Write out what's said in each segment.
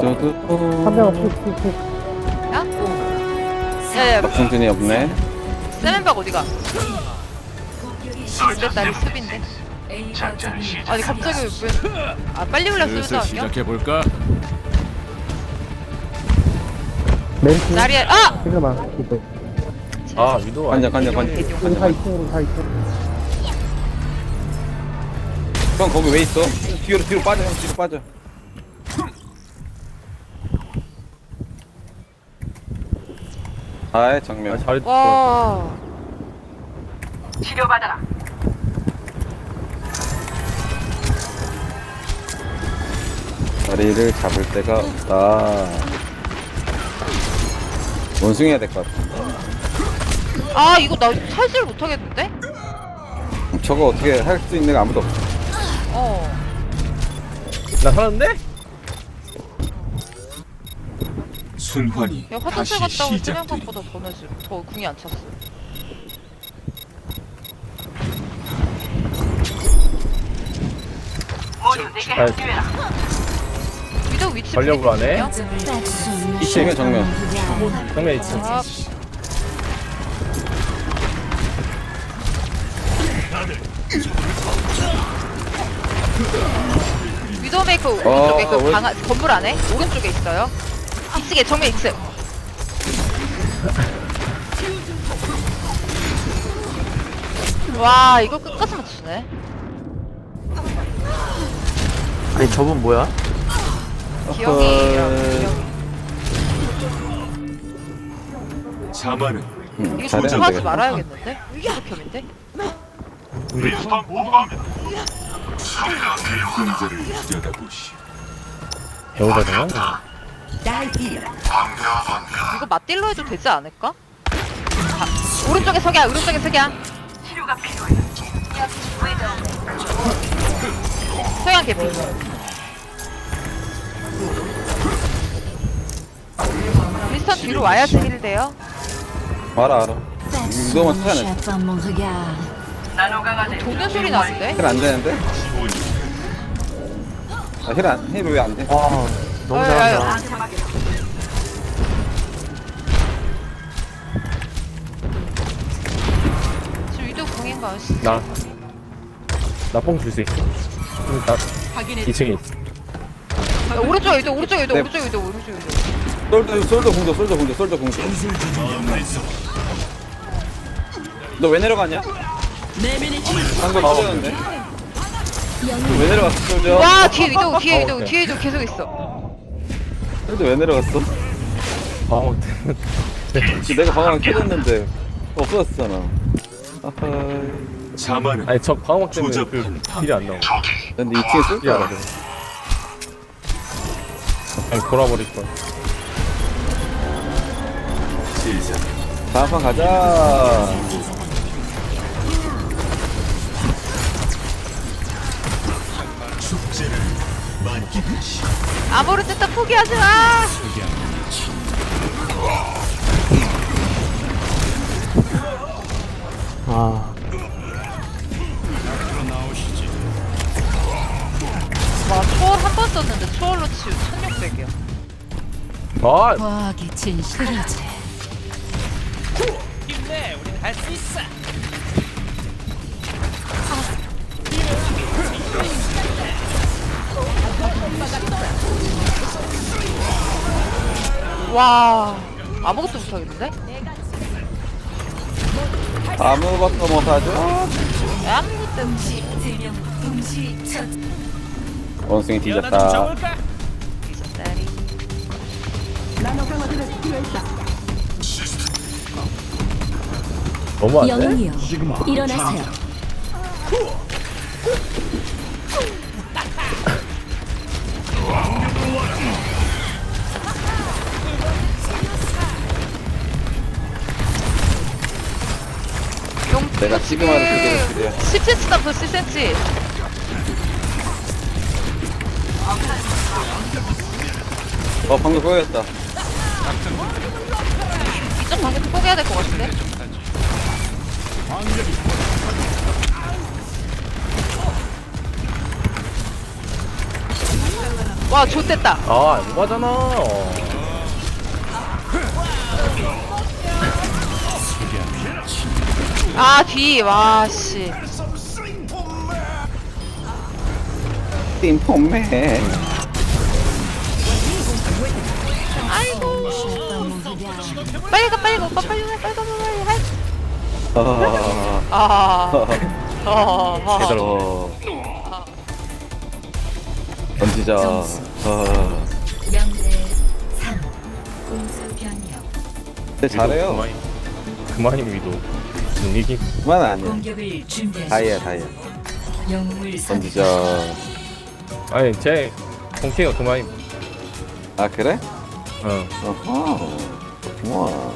저도 한명 픽픽픽 야? 야야 박승준이 없네. 세멘박 어디가? 됐다 리스빈데 아니 갑자기 왜아 빨리 올렸으면 슬슬 할게요 시작해 볼까? 멘트 자리에 아! 지금아 이거 아 위도 관장 관장. 우리 다 2층으로 다 2층 형 거기 왜 있어? 뒤로 뒤로 빠져 형 뒤로 빠져. 아이 정면. 아 잘했어 와 자리를 잡을 데가 없다. 원숭이 해야 될 것 같아. 아 이거 나 탈질 못하겠는데? 저거 어떻게 할 수 있는 게 아무도 없어. 어 나 살았는데? 순환이 야 다시 화장실 갔다 온 시작되리. 더 늦어 더 궁이 안 찼어 아 위도 위치 전력으로 하네. 보이거든요? 2층에 정면. 정면 있지 아 위도 메이커 오른쪽에 어, 그 왜- 방, 안- 건물 안에 오른쪽에 있어요 2층에 정면 2층 와 이거 끝까지 맞추네 아니 저분 뭐야? 기영이 자만은 응, 이거 잘해 안 조심하지 되겠다. 말아야겠는데? 이렇게인데? 문제를 들여다보시. 배우가 되나? 이거 맞딜로 해도 되지 않을까? 아, 오른쪽에 석이야 오른쪽에 석이야 서양 개피 미스터 뒤로 와야지 힐 돼요 알아 알아. 이거만 찾아내. 도는 소리 나는데? 힐안 되는데? 아, 힐안 힐 왜 안 돼? 와 너무 어이, 잘한다. 지금 위도 궁인가? 씨. 나. 나 뽕 줄 수 있어. 응, 나 2층에 있어. 야, 오른쪽에 위도 오른쪽에 위도 네. 오른쪽에 위도 오른쪽에 위도 솔저 솔저 공도 솔저 공도 솔저 공도. 너왜 내려갔냐? 방금 터졌는데. 왜 내려갔어 솔저? 와 뒤에 위도 뒤에 아, 위도 오케이. 뒤에 위도 계속 있어 솔저 왜 내려갔어? 아 지금 내가 방황 켜졌는데 없어졌잖아. 아하. 아니 저 방어막 때문에 그 딜이 안 나와. 근데 2층에 솔저 딜이 안 알아. 그냥 돌아버릴 거야. 시작. 다음 판 가자. 축제를. 아무런 뜻도 포기하지 마 아 와, 초월 한 번 썼는데 초월로 치유 1600이야. 아 과학의 진실이지. 와, 아무것도 못하겠는데? 아무것도 못하죠. 아무것도 못 원숭이 뒤졌다. 너무 안 돼? 영웅이여 일어나세요. 내가 지금 하는 그게 그래요. 10cm다 plus 10cm. 어 방금 보였다. 이쪽 방금 포기해야 될 것 같은데? 와 좋댔다 아, 오바잖아. 아 뒤 와씨. 팀폼매 아이고. 빨리 가 빨리 가 오빠 빨리 가 빨리 가 빨리 가 아, 아, 아, 아, 제대로. 어. 던지자. 아, 명대 3 공수 변경 근데 잘해요. 그만이 위도. 능력이. 그만 아니야 공격을 준비하십시오 다이야 영웅을 던지자 선택하십시오 아니, 제 공캐가 그만이. 아 그래? 어. 어허 좋아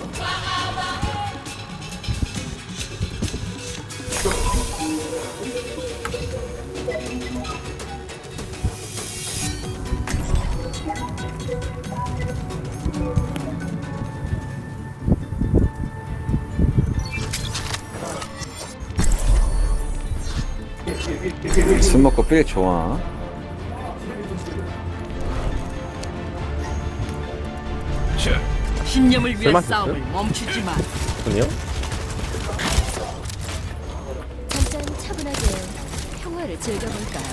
술 먹고 삘 좋아. 신념을 위한 설마 싸움을 멈추지 마. 군요? 잠깐 차분하게 평화를 즐겨볼까요?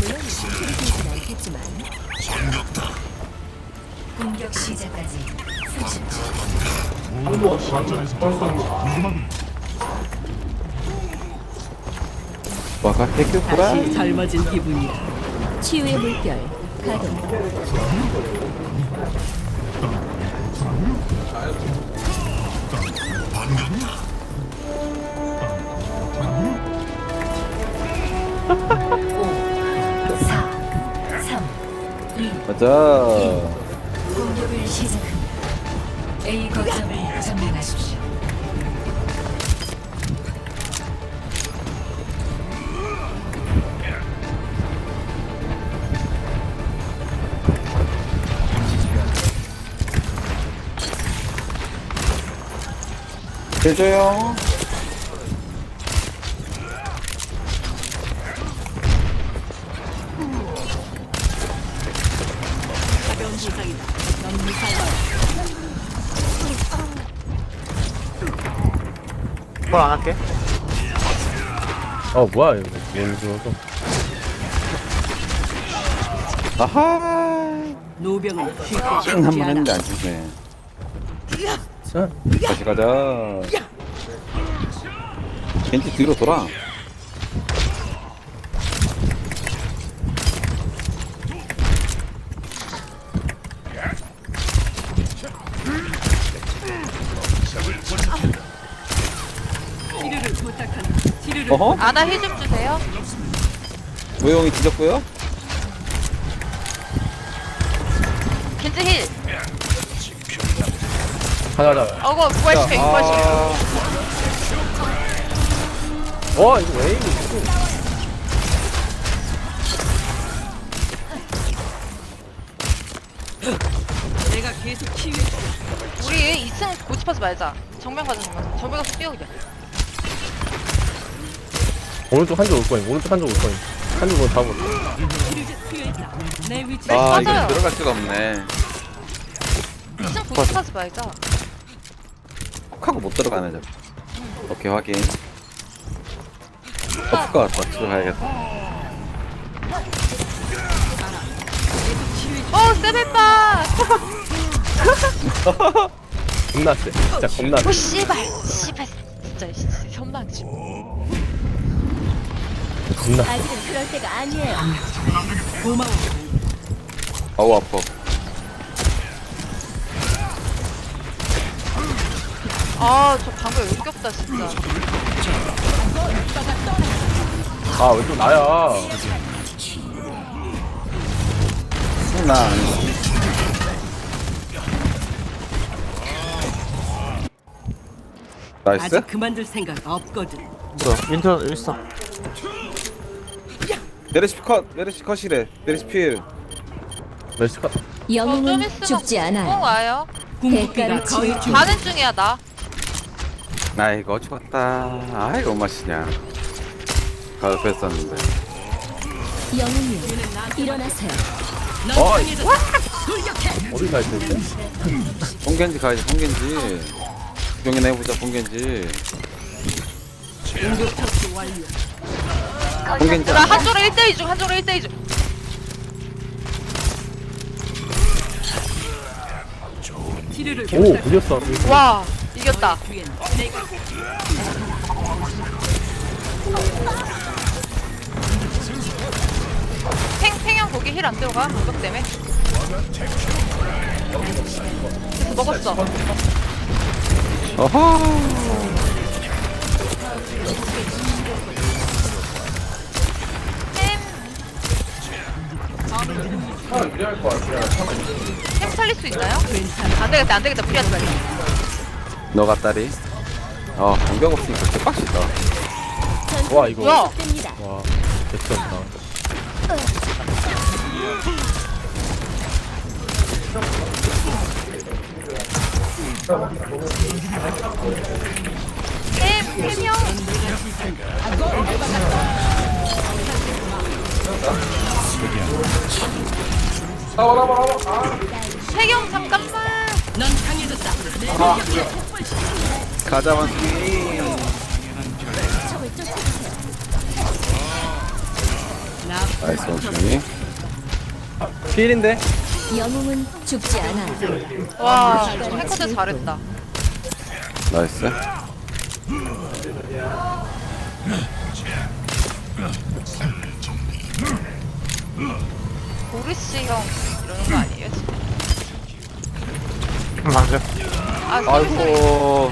물론 힘들진 않겠지만. 공격 시작까지 30초 와가 해큐구라 다시 젊어진 기분이야. 치유의 물결 가동 오, 사, 삼, 이, 가자 공격을 시작합니다. A 거점을 해줘요 가벼운 부상이다. 넌 무사할 뭘안 할게 어, 뭐야, 이거. 예를 들어서. 아하 노병은 쉽게 한 죽지 번 않아. 했는데 안 죽네 자, 다시 가자. 겐지 뒤로 돌아. 어허? 아나 힐 좀 주세요. 우영이 뒤졌고요. 겐지 힐 하나, 하나. 어거 부활시켜 부활시켜 아, 어, 이거 왜 이거. 내가 계속 치유해. 우리 2층 고집하지 말자 정면 가자 정면 정면 가서 뛰어 그냥 오른쪽 한쪽 올 거임. 오른쪽 한쪽 올 거임. 한쪽으로 다 올. 치료제 투여했다. 내 위치. 네, 아. 이거 들어갈 수가 없네 2층 고집하지 말자 하고 못 들어가네 저 오케이 확인 없을 것 같다 들어가야겠다 어 세벨빠 겁나 세. 진짜 겁나 세. 오 씨발 씨발 진짜 씨, 현망지 겁나 세. 아직은 그럴 때가 아니에요. 고마워. 아우 아파 아 저 방금 역겹다 진짜 아, 왜 또 나야. 나 나이스 아직 그만둘 생각 없거든. 윈터 여기 있어 메르시 컷 메르시 컷이래 메르시 필. 어, 좀 영웅은 있으면 죽지 꼭 않아요. 와요 궁극기가 대가를 거의 치르- 중. 가는 중이야 나 나 이거 죽었다. 아이고 맛이냐. 가을 뺐었는데. 영웅님 일어나세요. 어, 어디 가 있어, 이제? 뽕겐지 가야지 뽕겐지. 구경이나 해보자 뽕겐지. 뽕겐지 나 한조로 1대2 중 한조로 1대2 중. 오, 물렸어. 와 이겼다 탱, 탱형 거기 힐 안 들어가? 무력 때문에 먹었어 어허 템 살릴 수 있나요? 안 되겠다 안 되겠다 무리하지 말자 너 같다리 아 공격 없으니까 개빡시다 와, 이거. 뭐야 와, 됐었다. 템 템형 태경 잠깐만 넌 강해졌다. 가자 원숭이 나이스 원숭이 필인데? 영웅은 죽지 않아. 와 해커드 잘했다 나이스 보르시 형 이러는 거 아니에요 지금? 맞아. 아 아이고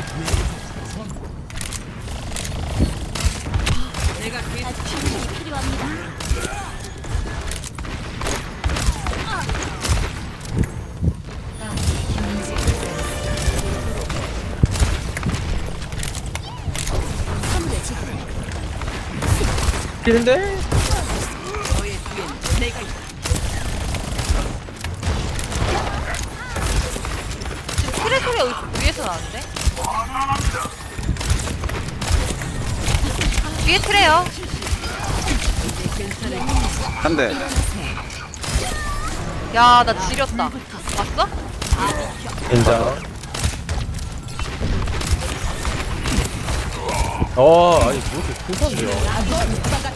필인데? 뒤에 트레요 한대 야 나 지렸다 봤어? 인자. 어, 아니, 뭐 이렇게 큰 소리야.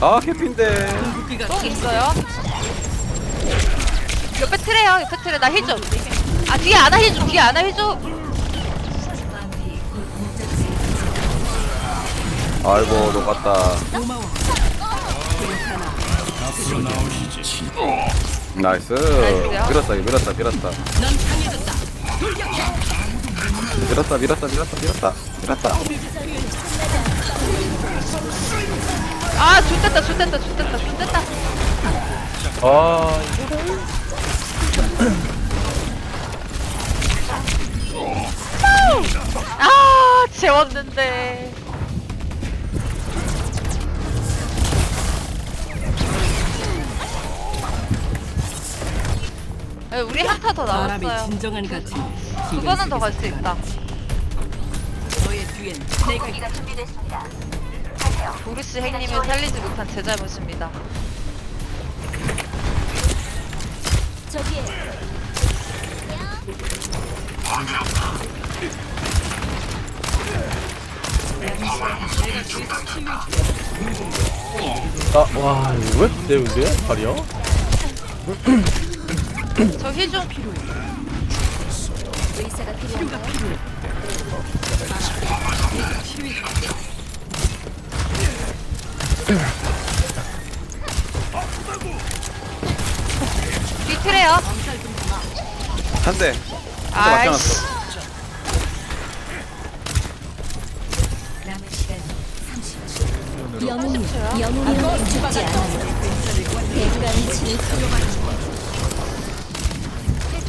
아 개핀데 똥 있어요 옆에 트레요 옆에 트레. 나 힐 좀. 아 뒤에 안아 힐좀 뒤에 안아 힐좀. 아이고 녹았다. 나이스. 밀었다 이거 밀었다 밀었다. 넌 강해졌다. 밀었다 밀었다 밀었다 밀었다. 밀었다. 아 좋댔다 좋댔다 좋댔다 좋댔다. 아, 아 재웠는데 에, 우리 한타 더 남았어요 진정한 가치. 두 번은 더갈 수 있다 너의 뒤엔 내가 있다. 보르시 행님을 살리지 못한 제 잘못입니다 아, 와, 이거 왜 내운데? 발이야? 저힐좀 의사가 필요한가요? 트래요 한대 아이씨 남은 시간 30초. 영웅이 영웅이 죽지 않아. 대가는 치를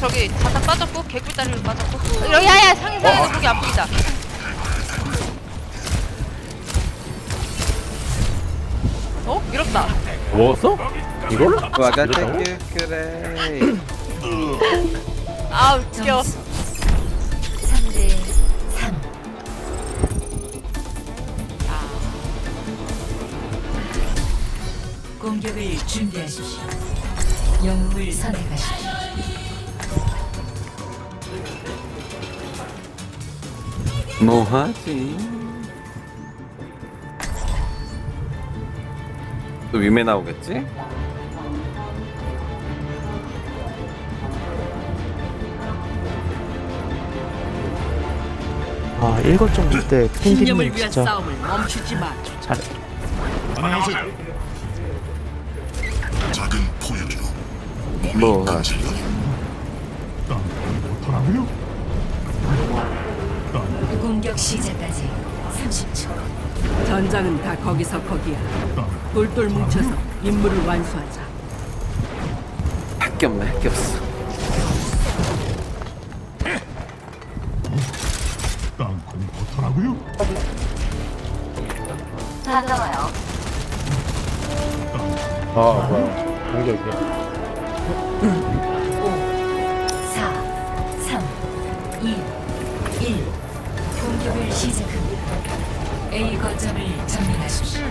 저기 자탄 빠졌고 개꿀 다리로 빠졌고 어, 야야 상해 상해 거기 아프다 어? 밀었다 먹었어? 이걸? 와가 땡큐 그래 아 웃겨. 공격을 준비하십시오. 영웅을 선택하십시오. 뭐하지? 또 위메 나오겠지? 아 1거 정도 때 위한 진짜 싸움을 멈추지 마. 잘해 작은 포유류 뭐하지? 공격 시작까지 30초. 전장은 다 거기서 거기야. 똘똘 뭉쳐서 임무를 완수하자. 할게 없네 할게 없어 아 뭐야 공격이야 4, 3, 2, 1. 공격을 시작합니다. A 거점을 점령하십시오.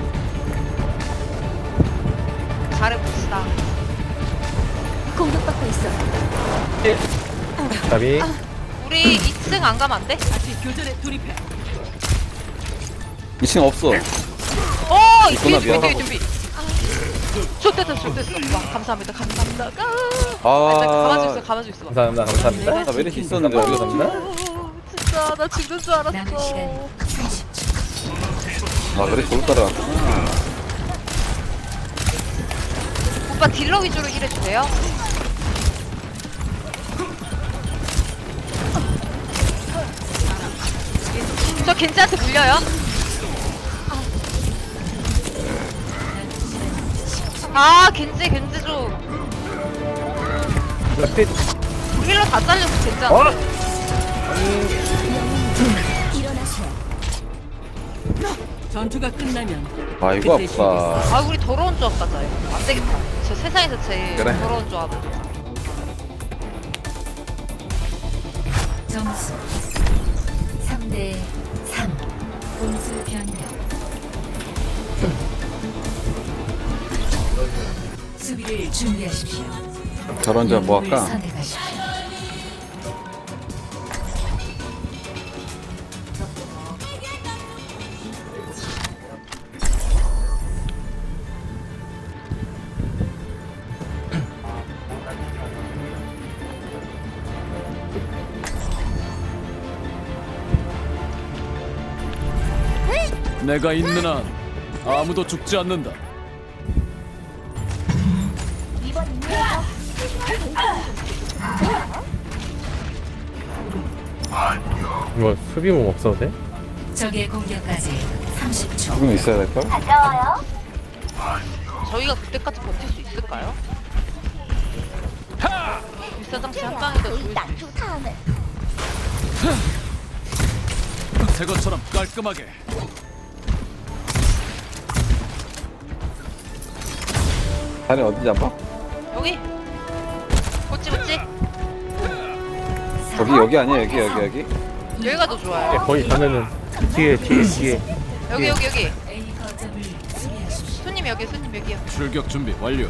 잘해봅시다. 공격받고 있어. 답이 우리 2층 안 가면 안 돼? 다시 교전에 돌입해. 2층 없어 오! 있구나, 뒤에 준비, 뒤에 미안하고. 준비. 좋됐어, 좋됐어. 와, 감사합니다, 감사합니다. 아, 아. 나 가만히 있어, 가만히 있어. 감사합니다 감사합니다 나왜 이렇게 있었는데 어디가 갔나? 오, 진짜 나 죽는 줄 남은 알았어. 시간 30초. 아 그래 저로 따라갔구나 오빠 딜러 위주로 일해주세요. 저 겐지한테 물려요. 아 겐지 겐지 좀 힐러 다 잘려서 겐지한테 일어나세요. 전투가 끝나면 아 이거 아프다 아 우리 더러운 조합 가자 이거 안 되겠다 저 세상에서 제일 그래. 더러운 조합 점수 3대 3. 공수 변경. 준비하십시오. 저런 저뭐 할까? 선택하십시오. 내가 있는 한 아무도 죽지 않는다. 이거 수비몸 없어도 돼? 적의 공격까지 30초. 지금 있어야 될까? 저희가 그때까지 버틸 수 있을까요? 일사장치 한 방에 더 죽을 수 있어 새 것처럼 깔끔하게. 자리 어디 잡아? 여기 뭐지 뭐지 여기 여기 아니야 여기 여기 여기. 여기가 더 예, 좋아요. 거의 가면은 뒤에 뒤에 뒤에. 여기 여기 여기. 손님 여기 손님 여기요. 출격 준비 완료.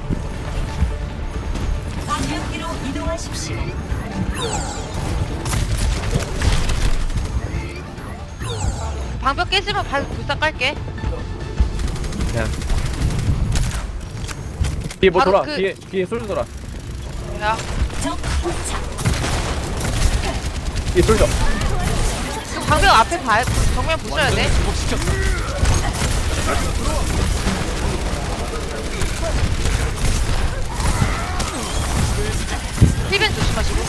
방벽 깨지면 발 불사 깔게. 그냥. 뒤에 뭐 바로 돌아? 그- 뒤에 뒤에 솔져 돌아. 야 솔져 그 방벽 앞에 봐 정면 보셔야 돼. 힐벤 조심하시고.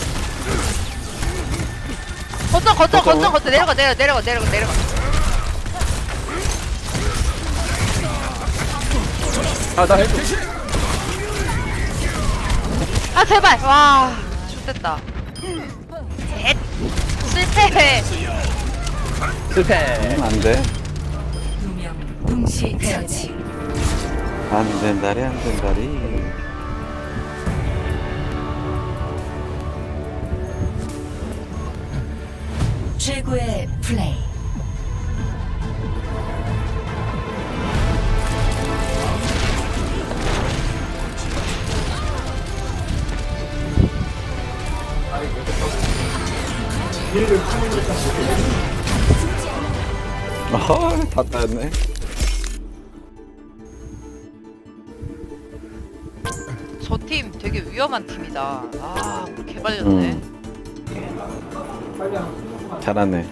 거점 거점 거점 거점 내려가 내려가 내려가 내려가 내려가. 아 나 해줘. 아 제발. 와 좋됐다 셋. 실패 실패. 두 안돼. 명 동시 처치. 안 된다리 안 된다리. 최고의 플레이. 아, 다 따였네. 저 팀 되게 위험한 팀이다. 아, 개발렸네. 음. 잘하네.